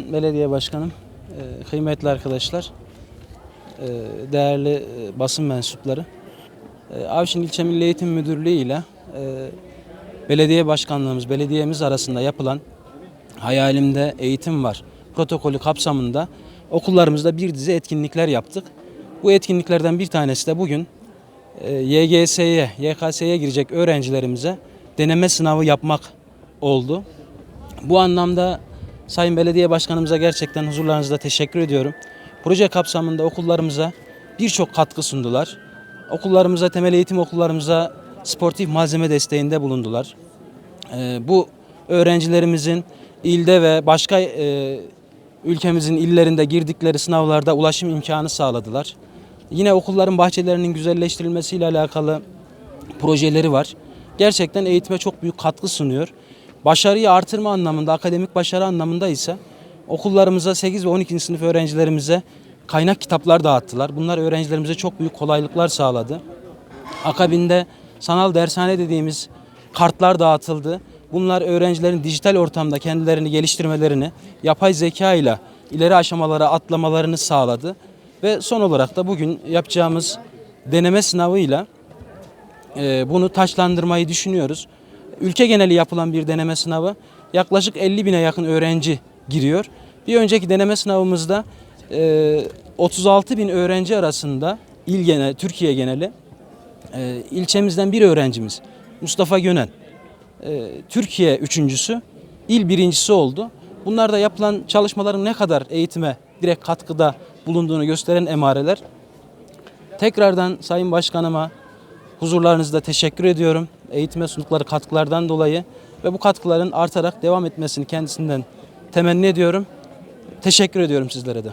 Belediye Başkanım, e, kıymetli arkadaşlar, e, değerli e, basın mensupları. Avşin İlçe Milli Eğitim Müdürlüğü ile belediye başkanlığımız, belediyemiz arasında yapılan Hayalimde Eğitim Var protokolü kapsamında okullarımızda bir dizi etkinlikler yaptık. Bu etkinliklerden bir tanesi de bugün YGS'ye, YKS'ye girecek öğrencilerimize deneme sınavı yapmak oldu. Bu anlamda Sayın Belediye Başkanımıza gerçekten huzurlarınızda teşekkür ediyorum. Proje kapsamında okullarımıza birçok katkı sundular. Okullarımıza, temel eğitim okullarımıza sportif malzeme desteğinde bulundular. Ee, bu öğrencilerimizin ilde ve başka e, ülkemizin illerinde girdikleri sınavlarda ulaşım imkanı sağladılar. Yine okulların bahçelerinin güzelleştirilmesiyle alakalı projeleri var. Gerçekten eğitime çok büyük katkı sunuyor. Başarıyı artırma anlamında, akademik başarı anlamında ise okullarımıza 8 ve 12. sınıf öğrencilerimize kaynak kitaplar dağıttılar. Bunlar öğrencilerimize çok büyük kolaylıklar sağladı. Akabinde sanal dershane dediğimiz kartlar dağıtıldı. Bunlar öğrencilerin dijital ortamda kendilerini geliştirmelerini, yapay zeka ile ileri aşamalara atlamalarını sağladı. Ve son olarak da bugün yapacağımız deneme sınavıyla e, bunu taşlandırmayı düşünüyoruz. Ülke geneli yapılan bir deneme sınavı yaklaşık 50 bine yakın öğrenci giriyor. Bir önceki deneme sınavımızda e, 36 bin öğrenci arasında il genel, Türkiye geneli e, ilçemizden bir öğrencimiz Mustafa Gönen e, Türkiye üçüncüsü, il birincisi oldu. Bunlarda yapılan çalışmaların ne kadar eğitime direkt katkıda bulunduğunu gösteren emareler. Tekrardan Sayın Başkanıma huzurlarınızda teşekkür ediyorum. Eğitime sundukları katkılardan dolayı ve bu katkıların artarak devam etmesini kendisinden temenni ediyorum. Teşekkür ediyorum sizlere de.